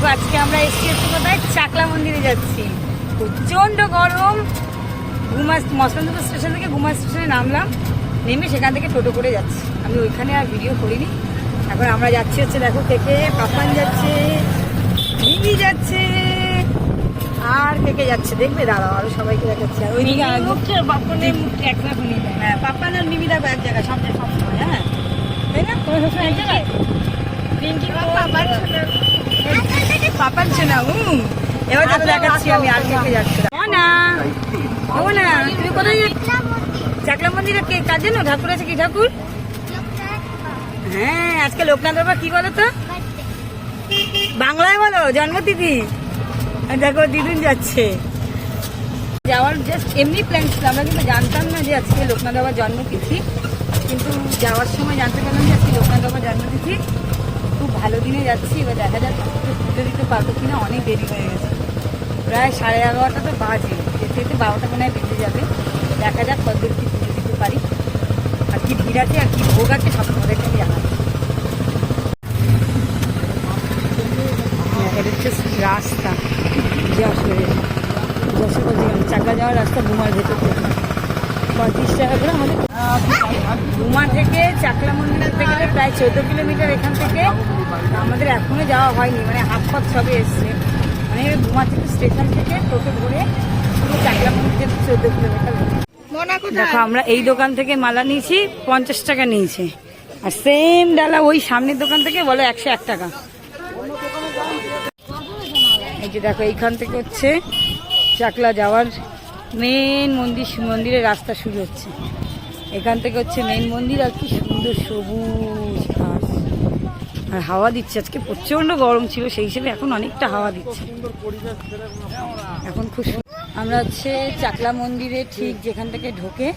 দেখো আজকে আমরা এসছি হচ্ছে কোথায়? চাকলা মন্দিরে যাচ্ছি। প্রচণ্ড গরম। ঘুমা মসলানপুর স্টেশন থেকে ঘুমা স্টেশনে নামলাম। নেমে সেখান থেকে টোটো করে যাচ্ছি। আমি ওইখানে আর ভিডিও করিনি। এখন আমরা যাচ্ছি হচ্ছে দেখো থেকে পাপান যাচ্ছে দিদি যাচ্ছে আর কে কে যাচ্ছে? দেখবে দাঁড়াও আরও সবাইকে দেখাচ্ছে। আর ওইদিকে আগে মুখে বাপনের মুখে এক লাখ নিয়ে দেয় হ্যাঁ পাপান আর নিবি দেখো এক জায়গায় সব সব সময় হ্যাঁ। তাই না? তোমার সবসময় এক জায়গায়? পিঙ্কি পাপান হুম এবার তো দেখাচ্ছি আমি আর কে কে ও না ও না তুমি কোথায় যাচ্ছ? চাকলা মন্দিরে কে ঠাকুর আছে কি ঠাকুর? হ্যাঁ আজকে লোকনাথ বাবা কি বলো তো? বাংলায় বলো জন্মতিথি। দেখো দিদুন যাচ্ছে। যাওয়ার জাস্ট এমনি প্ল্যান ছিল আমরা কিন্তু জানতাম না যে আজকে লোকনাথ বাবার জন্মতিথি। কিন্তু যাওয়ার সময় জানতে পারলাম যে আজকে লোকনাথ বাবার জন্মতিথি। খুব ভালো দিনে যাচ্ছি, এবার দেখা যাক পুজো দিতে পারব কিনা, অনেক দেরি হয়ে গেছে। প্রায় সাড়ে এগারোটা তো বাজে, যেতে যেতে বারোটা মনে হয় বেজে যাবে। দেখা যাক কতদূর কি পুজো দিতে পারি। আর কি ভিড় আছে আর কি ভোগ আছে সব তোমাদেরকে আমি জানাব হ্যাঁ, এটা হচ্ছে রাস্তা যশোরের যশোর বলছিলাম চাকা যাওয়ার রাস্তা ঘুমার ভেতর থেকে করে থেকে চাকলা মন্দির যেতে গেলে প্রায় চোদ্দ কিলোমিটার এখান থেকে আমাদের এখনও যাওয়া হয়নি মানে হাফ পথ সবে এসছে। মানে ঘুমা থেকে স্টেশন থেকে টোটো ঘুরে পুরো চাকলা মন্দির যেতে চোদ্দ কিলোমিটার দেখো আমরা এই দোকান থেকে মালা নিয়েছি পঞ্চাশ টাকা নিয়েছে। আর সেম ডালা ওই সামনের দোকান থেকে বলো একশো এক টাকা। এই যে দেখো এইখান থেকে হচ্ছে চাকলা যাওয়ার মেন মন্দির মন্দিরের রাস্তা শুরু হচ্ছে। এখান থেকে হচ্ছে মেন মন্দির আর কি সুন্দর সবুজ ঘাস। আর হাওয়া দিচ্ছে। আজকে প্রচণ্ড গরম ছিল, সেই হিসেবে এখন অনেকটা হাওয়া দিচ্ছে। এখন খুব আমরা হচ্ছে চাকলা মন্দিরে ঠিক যেখান থেকে ঢোকে,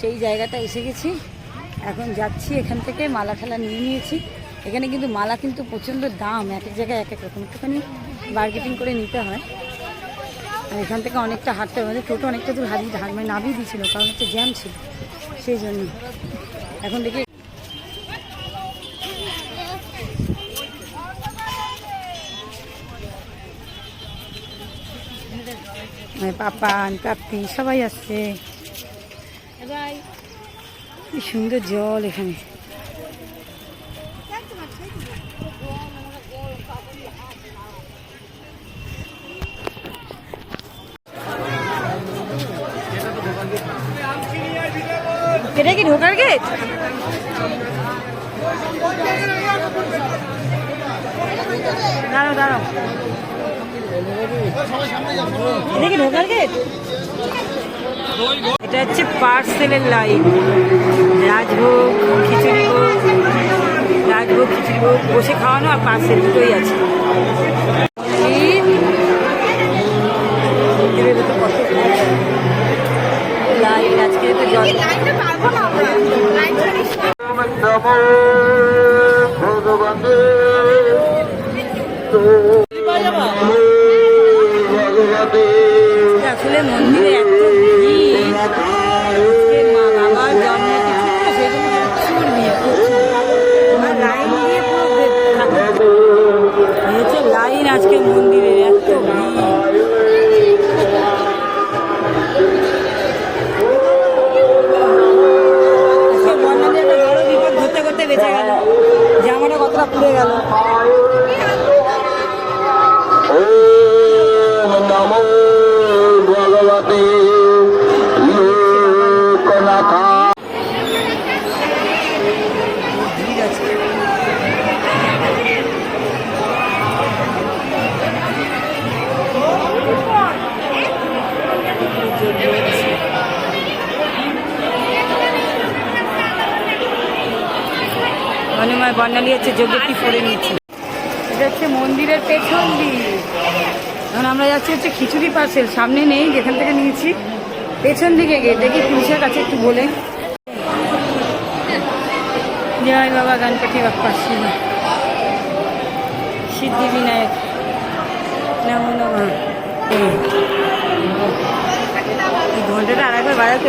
সেই জায়গাটা এসে গেছি। এখন যাচ্ছি এখান থেকে মালা ঠালা নিয়ে নিয়েছি। এখানে কিন্তু মালা কিন্তু প্রচণ্ড দাম, এক এক জায়গায় এক এক রকম। একটুখানি বার্গেটিং করে নিতে হয়। আর এখান থেকে অনেকটা হাঁটতে হবে। আমাদের টোটো অনেকটা দূর হারিয়ে হার মানে নামিয়ে দিয়েছিল কারণ হচ্ছে জ্যাম ছিল সেই জন্য। এখন দেখি মানে পাপান কাপ্তি সবাই আসছে। কি সুন্দর জল এখানে। এটা কি ঢোকার গেট দাঁড়াও দাঁড়াও। এটা কি ঢোকার গেট এটা হচ্ছে পার্সেলের লাইন রাজভোগ, খিচুড়ি ভোগ। রাজভোগ, খিচুড়ি ভোগ, বসে খাওয়ানো আর পার্সেল দুটোই আছে। নমো ভগবতে ভগবতে হনুমান বর্ণালী হচ্ছে যোগ্যটি পরে নিচ্ছে এটা হচ্ছে মন্দিরের পেছন দিক। এখন আমরা যাচ্ছি হচ্ছে খিচুড়ি পার্সেল, সামনে নেই, যেখান থেকে নিয়েছি। পেছন দিকে গিয়ে দেখি পুলিশের কাছে একটু বলে। জয় বাবা গণপতি বাপ্পা শিব সিদ্ধি বিনায়ক নমো। নমঃ ঘন্টাটা আর একবার বাজাতে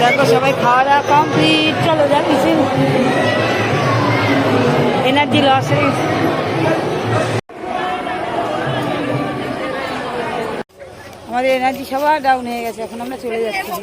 দেখো, সবাই খাওয়া দাওয়া কমপ্লিট চলো, যা কিছু। এনার্জি লস আমাদের এনার্জি সবার ডাউন হয়ে গেছে, এখন আমরা চলে যাচ্ছি।